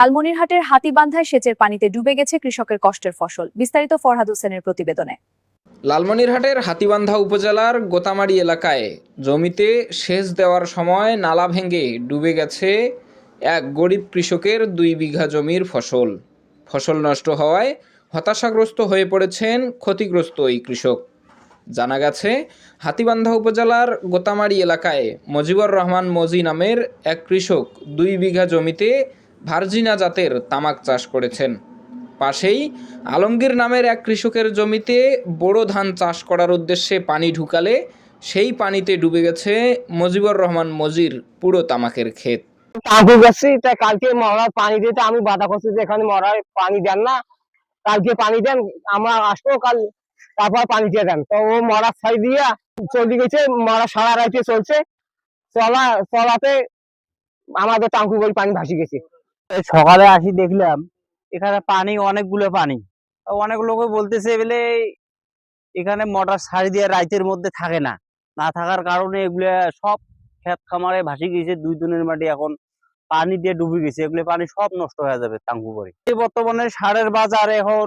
লালমনিরহাটের হাতিবান্ধায় সেচের পানিতে ডুবে গেছে কৃষকের কষ্টের ফসল। বিস্তারিত ফরহাদ হোসেনের প্রতিবেদনে। লালমনিরহাটের হাতিবান্ধা উপজেলার গোতামারি এলাকায় জমিতে সেচ দেওয়ার সময় নালা ভেঙে ডুবে গেছে এক গরিব কৃষকের দুই বিঘা জমির ফসল। ফসল নষ্ট হওয়ায় হতাশাগ্রস্ত হয়ে পড়েছেন ক্ষতিগ্রস্ত এই কৃষক। জানা গেছে, হাতিবান্ধা উপজেলার গোতামারি এলাকায় মজিবর রহমান মজি নামের এক কৃষক দুই বিঘা জমিতে ভার্জিনা জাতের তামাক চাষ করেছেন। পাশেই আলমগীর নামের এক কৃষকের জমিতে বড় ধান চাষ করার উদ্দেশ্যে পানি ঢুকালে সেই পানিতে ডুবে গেছে মজিবুর রহমান মজির পুরো তামাকের ক্ষেত। কালকে মরার পানি দিতে আমি বাধা করছি যে এখানে মরার পানি দেন না। কালকে পানি দেন, আমরা আসব কাল, তারপর পানি দিয়ে দেন। তো ও মরার ছাই দিয়া চলে গেছে, মরা সারা রাইতে চলছে। চলা, চলাতে আমাদের টাঙ্কু বই পানি ভাসি গেছে। সকালে আসি দেখলাম, এখানে পানি, অনেকগুলো পানি। অনেক লোকে বলতেছে বলে, এখানে মোটর সারি দিয়ে রাইতের মধ্যে থাকে না। না থাকার কারণে এগুলো সব ক্ষেত খামারে ভাসি গেছে, দুই দিনের মাটি এখন পানি দিয়ে ডুবে গেছে, এগুলো পানি সব নষ্ট হয়ে যাবে টাঙ্কু করে বর্তমানে সারের বাজার এখন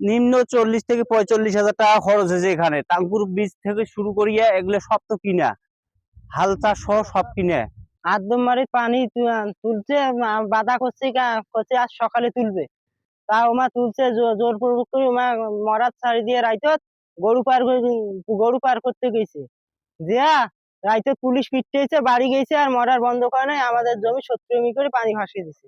নিম্ন চল্লিশ থেকে পঁয়তাল্লিশ হাজার টাকা খরচ হয়েছে এখানে। টাঙ্কুর বীজ থেকে শুরু করিয়া এগুলো সব তো কিনা হাল চাষ সহ সব কিনে। আদমবাড়ির পানি তুলছে বাধা করছে করছে আজ সকালে তুলবে। তা ওমা তুলছে জোর জোরপূর্বক করে ওমা মরার ছাড়ি দিয়ে রাইতত গরু পার গরু পার করতে গেছে। দিয়া রাইতে পুলিশ পিটতেছে, বাড়ি গেছে আর মরার বন্ধ করে নাই, আমাদের জমি সত্তর এমি করে পানি ভাসিয়ে দিছে।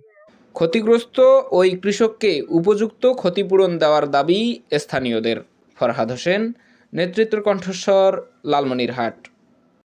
ক্ষতিগ্রস্ত ওই কৃষককে উপযুক্ত ক্ষতিপূরণ দেওয়ার দাবি স্থানীয়দের। ফরহাদ হোসেন, নেতৃত্বের কণ্ঠস্বর, লালমনিরহাট।